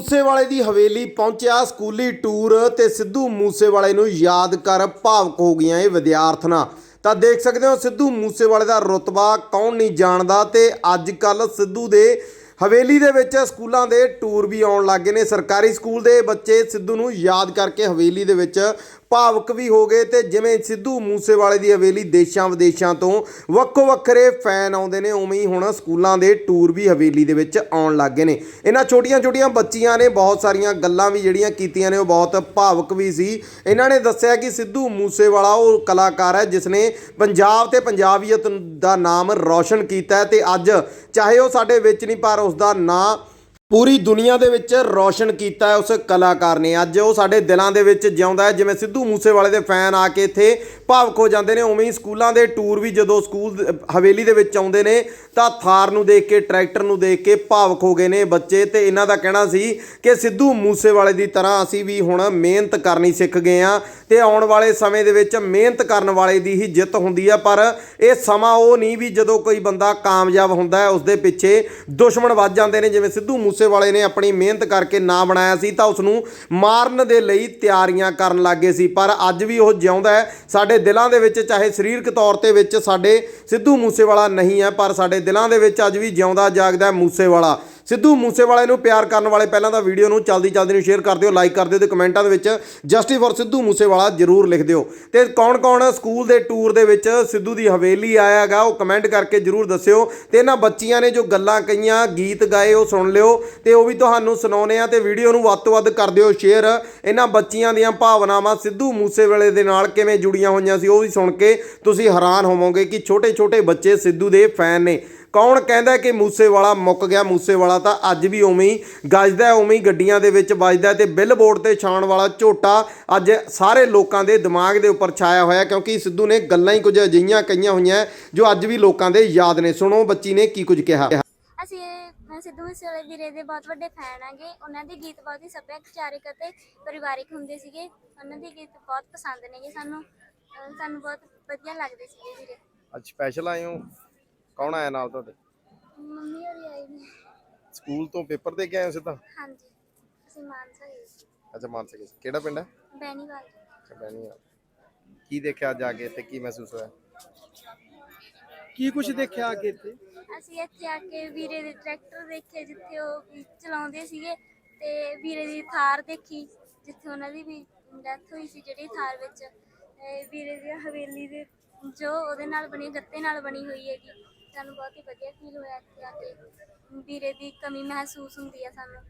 ਮੂਸੇਵਾਲੇ ਦੀ ਹਵੇਲੀ ਪਹੁੰਚਿਆ ਸਕੂਲੀ ਟੂਰ ਤੇ ਸਿੱਧੂ ਮੂਸੇਵਾਲੇ ਨੂੰ ਯਾਦ ਕਰ ਭਾਵਕ ਹੋ ਗਈਆਂ ਇਹ ਵਿਦਿਆਰਥਣਾਂ। ਤਾਂ ਦੇਖ ਸਕਦੇ ਹੋ ਸਿੱਧੂ ਮੂਸੇਵਾਲੇ ਦਾ ਰੁਤਬਾ ਕੌਣ ਨਹੀਂ ਜਾਣਦਾ ਤੇ ਅੱਜ ਕੱਲ ਸਿੱਧੂ ਦੇ ਹਵੇਲੀ ਦੇ ਵਿੱਚ ਸਕੂਲਾਂ ਦੇ ਟੂਰ ਵੀ ਆਉਣ ਲੱਗੇ ਨੇ। ਸਰਕਾਰੀ ਸਕੂਲ ਦੇ ਬੱਚੇ ਸਿੱਧੂ ਨੂੰ ਯਾਦ ਕਰਕੇ ਹਵੇਲੀ ਦੇ ਵਿੱਚ ਭਾਵਕ ਵੀ ਹੋ ਗਏ ਤੇ ਜਿਵੇਂ ਸਿੱਧੂ ਮੂਸੇਵਾਲੇ ਦੀ ਹਵੇਲੀ ਦੇਸ਼ਾਂ ਵਿਦੇਸ਼ਾਂ ਤੋਂ ਵੱਖੋ ਵੱਖਰੇ ਫੈਨ ਆਉਂਦੇ ਨੇ, ਉਵੇਂ ਹੀ ਹੁਣ ਸਕੂਲਾਂ ਦੇ ਟੂਰ ਵੀ ਹਵੇਲੀ ਦੇ ਵਿੱਚ ਆਉਣ ਲੱਗੇ ਨੇ। ਇਹਨਾਂ ਛੋਟੀਆਂ-ਛੋਟੀਆਂ ਬੱਚੀਆਂ ਨੇ ਬਹੁਤ ਸਾਰੀਆਂ ਗੱਲਾਂ ਵੀ ਜਿਹੜੀਆਂ ਕੀਤੀਆਂ ਨੇ, ਉਹ ਬਹੁਤ ਭਾਵਕ ਵੀ ਸੀ। ਇਹਨਾਂ ਨੇ ਦੱਸਿਆ ਕਿ ਸਿੱਧੂ ਮੂਸੇਵਾਲਾ ਉਹ ਕਲਾਕਾਰ ਹੈ ਜਿਸ ਨੇ ਪੰਜਾਬ ਤੇ ਪੰਜਾਬੀਅਤ ਦਾ ਨਾਮ ਰੌਸ਼ਨ ਕੀਤਾ ਹੈ ਤੇ ਅੱਜ ਚਾਹੇ ਉਹ ਸਾਡੇ ਵਿੱਚ ਨਹੀਂ, ਪਰ ਉਸ ਦਾ ਨਾਂ ਪੂਰੀ ਦੁਨੀਆ ਦੇ ਵਿੱਚ ਰੌਸ਼ਨ ਕੀਤਾ ਉਸ ਕਲਾਕਾਰ ਨੇ। ਅੱਜ ਉਹ ਸਾਡੇ ਦਿਲਾਂ ਦੇ ਵਿੱਚ ਜਿਉਂਦਾ ਹੈ, ਜਿਵੇਂ ਸਿੱਧੂ ਮੂਸੇਵਾਲੇ ਦੇ ਫੈਨ ਆ ਕੇ ਇੱਥੇ ਭਾਵਕ ਹੋ ਜਾਂਦੇ ਨੇ। ਉਵੇਂ ਹੀ ਸਕੂਲਾਂ ਦੇ ਟੂਰ ਵੀ ਜਦੋਂ ਸਕੂਲ ਹਵੇਲੀ ਦੇ ਵਿੱਚ ਆਉਂਦੇ ਨੇ, ਤਾਂ ਥਾਰ ਨੂੰ ਦੇਖ ਕੇ, ਟਰੈਕਟਰ ਨੂੰ ਦੇਖ ਕੇ ਭਾਵਕ ਹੋ ਗਏ ਨੇ ਬੱਚੇ। ਤੇ ਇਹਨਾਂ ਦਾ ਕਹਿਣਾ ਸੀ ਕਿ ਸਿੱਧੂ ਮੂਸੇਵਾਲੇ ਦੀ ਤਰ੍ਹਾਂ ਅਸੀਂ ਵੀ ਹੁਣ ਮਿਹਨਤ ਕਰਨੀ ਸਿੱਖ ਗਏ ਆ ਤੇ ਆਉਣ ਵਾਲੇ ਸਮੇਂ ਦੇ ਵਿੱਚ ਮਿਹਨਤ ਕਰਨ ਵਾਲੇ ਦੀ ਹੀ ਜਿੱਤ ਹੁੰਦੀ ਆ। ਪਰ ਇਹ ਸਮਾਂ ਉਹ ਨਹੀਂ ਵੀ ਜਦੋਂ ਕੋਈ ਬੰਦਾ ਕਾਮਯਾਬ ਹੁੰਦਾ ਹੈ ਉਸ ਦੇ ਪਿੱਛੇ ਦੁਸ਼ਮਣ ਵੱਜ ਜਾਂਦੇ ਨੇ, ਜਿਵੇਂ ਸਿੱਧੂ ਮੂਸੇ ਮੂਸੇਵਾਲੇ ਨੇ ਆਪਣੀ ਮਿਹਨਤ ਕਰਕੇ ਨਾਂ ਬਣਾਇਆ ਸੀ ਤਾਂ ਉਸ ਨੂੰ ਮਾਰਨ ਦੇ ਲਈ ਤਿਆਰੀਆਂ ਕਰਨ ਲੱਗੇ ਸੀ। ਪਰ ਅੱਜ ਵੀ ਉਹ ਜਿਉਂਦਾ ਹੈ। ਸਾਡੇ ਦਿਲਾਂ ਦੇ ਵਿੱਚ ਚਾਹੇ ਸਰੀਰਕ ਤੌਰ ਤੇ ਵਿੱਚ ਸਾਡੇ ਸਿੱਧੂ ਮੂਸੇਵਾਲਾ ਨਹੀਂ ਹੈ, ਪਰ ਸਾਡੇ ਦਿਲਾਂ ਦੇ ਵਿੱਚ ਅੱਜ ਵੀ ਜਿਉਂਦਾ, ਜਾਗਦਾ ਮੂਸੇਵਾਲਾ। ਸਿੱਧੂ ਮੂਸੇਵਾਲੇ ਨੂੰ ਪਿਆਰ ਕਰਨ ਵਾਲੇ ਪਹਿਲਾਂ ਤਾਂ ਵੀਡੀਓ ਨੂੰ ਚਲਦੀ ਚਲਦੀ ਨੂੰ ਸ਼ੇਅਰ ਕਰ ਦਿਓ ਲਾਈਕ ਕਰ ਦਿਓ ਤੇ ਕਮੈਂਟਾਂ ਦੇ ਵਿੱਚ ਜਸਟਿਸ ਫॉर ਸਿੱਧੂ ਮੂਸੇਵਾਲਾ ਜਰੂਰ ਲਿਖ ਦਿਓ। ਤੇ ਕੌਣ-ਕੌਣ ਸਕੂਲ ਦੇ ਟੂਰ ਦੇ ਵਿੱਚ ਸਿੱਧੂ ਦੀ ਹਵੇਲੀ ਆਇਆ ਹੈਗਾ, ਉਹ ਕਮੈਂਟ ਕਰਕੇ ਜਰੂਰ ਦੱਸਿਓ। ਤੇ ਇਹਨਾਂ ਬੱਚੀਆਂ ਨੇ ਜੋ ਗੱਲਾਂ ਕਹੀਆਂ, ਗੀਤ ਗਾਏ, ਉਹ ਸੁਣ ਲਿਓ। ਤੇ ਉਹ ਵੀ ਤੁਹਾਨੂੰ ਸੁਣਾਉਨੇ ਆ ਤੇ ਵੀਡੀਓ ਨੂੰ ਵੱਧ ਤੋਂ ਵੱਧ ਕਰ ਦਿਓ ਸ਼ੇਅਰ ਇਹਨਾਂ ਬੱਚੀਆਂ ਦੀਆਂ ਭਾਵਨਾਵਾਂ ਸਿੱਧੂ ਮੂਸੇਵਾਲੇ ਦੇ ਨਾਲ ਕਿਵੇਂ ਜੁੜੀਆਂ ਹੋਈਆਂ ਸੀ, ਉਹ ਵੀ ਸੁਣ ਕੇ ਤੁਸੀਂ ਹੈਰਾਨ ਹੋਵੋਗੇ ਕਿ ਛੋਟੇ-ਛੋਟੇ ਬੱਚੇ ਸਿੱਧੂ ਦੇ ਫੈਨ ਨੇ। ਕੌਣ ਕਹਿੰਦਾ ਕਿ ਮੂਸੇਵਾਲਾ ਮੁੱਕ ਗਿਆ? ਮੂਸੇਵਾਲਾ ਤਾਂ ਅੱਜ ਵੀ ਉਵੇਂ ਹੀ ਗੱਜਦਾ ਹੈ, ਉਵੇਂ ਹੀ ਗੱਡੀਆਂ ਦੇ ਵਿੱਚ ਵੱਜਦਾ ਹੈ ਤੇ ਬਿਲਬੋਰਡ ਤੇ ਛਾਣ ਵਾਲਾ ਝੋਟਾ ਅੱਜ ਸਾਰੇ ਲੋਕਾਂ ਦੇ ਦਿਮਾਗ ਦੇ ਉੱਪਰ ਛਾਇਆ ਹੋਇਆ ਕਿਉਂਕਿ ਸਿੱਧੂ ਨੇ ਗੱਲਾਂ ਹੀ ਕੁਝ ਅਜਿਹੀਆਂ ਕਹੀਆਂ ਹੋਈਆਂ ਜੋ ਅੱਜ ਵੀ ਲੋਕਾਂ ਦੇ ਯਾਦ ਨੇ। ਸੁਣੋ ਬੱਚੀ ਨੇ ਕੀ ਕੁਝ ਕਿਹਾ। ਅਸੀਂ ਮੈਂ ਸਿੱਧੂ ਮੂਸੇਵਾਲੇ ਵੀਰੇ ਦੇ ਬਹੁਤ ਵੱਡੇ ਫੈਨ ਆਂਗੇ ਉਹਨਾਂ ਦੇ ਗੀਤ ਬਹੁਤ ਹੀ ਸੱਭਿਆਚਾਰਕ ਅਤੇ ਪਰਿਵਾਰਿਕ ਹੁੰਦੇ ਸੀਗੇ। ਉਹਨਾਂ ਦੇ ਗੀਤ ਬਹੁਤ ਪਸੰਦ ਨੇਗੇ ਸਾਨੂੰ। ਸਾਨੂੰ ਬਹੁਤ ਵਧੀਆ ਲੱਗਦੇ ਸੀਗੇ ਵੀਰੇ। ਅੱਜ ਸਪੈਸ਼ਲ ਆਏ ਹੋ? ਕੌਣ ਆਇਆ ਨਾਲ ਤੁਹਾਡੇ? ਮੰਮੀ ਹੋਰੀ ਆਏ ਨੇ ਸਕੂਲ ਤੋਂ ਪੇਪਰ ਦੇ ਕੇ ਆਏ ਹੋ ਸਿੱਧਾ? ਹਾਂਜੀ। ਅਸੀਂ ਮਾਨਸਾ ਗਏ ਸੀ। ਅੱਛਾ ਮਾਨਸਾ ਕੇ ਕਿਹੜਾ ਪਿੰਡ ਹੈ? ਕੀ ਦੇਖਿਆ ਜਾ ਕੇ ਤੇ ਕੀ ਮਹਿਸੂਸ ਹੋਇਆ? ਕੀ ਕੁਝ ਦੇਖਿਆ ਅੱਗੇ ਇੱਥੇ? ਅਸੀਂ ਇੱਥੇ ਆ ਕੇ ਵੀਰੇ ਦੇ ਟਰੈਕਟਰ ਦੇਖੇ ਜਿੱਥੇ ਉਹ ਚਲਾਉਂਦੇ ਸੀਗੇ ਤੇ ਵੀਰੇ ਦੀ ਥਾਰ ਦੇਖੀ ਜਿੱਥੇ ਉਹਨਾਂ ਦੀ ਵੀ ਡੈਥ ਹੋਈ ਸੀ ਜਿਹੜੀ ਥਾਰ ਵਿੱਚ। ਵੀਰੇ ਦੀ ਹਵੇਲੀ ਦੇ ਜੋ ਉਹਦੇ ਨਾਲ ਬਣੀ ਗੱਤੇ ਨਾਲ ਬਣੀ ਹੋਈ ਹੈਗੀ। ਸਾਨੂੰ ਬਹੁਤ ਹੀ ਵਧੀਆ ਫੀਲ ਹੋਇਆ ਇੱਥੇ ਆ ਕੇ, ਵੀਰੇ ਦੀ ਕਮੀ ਮਹਿਸੂਸ ਹੁੰਦੀ ਹੈ ਸਾਨੂੰ।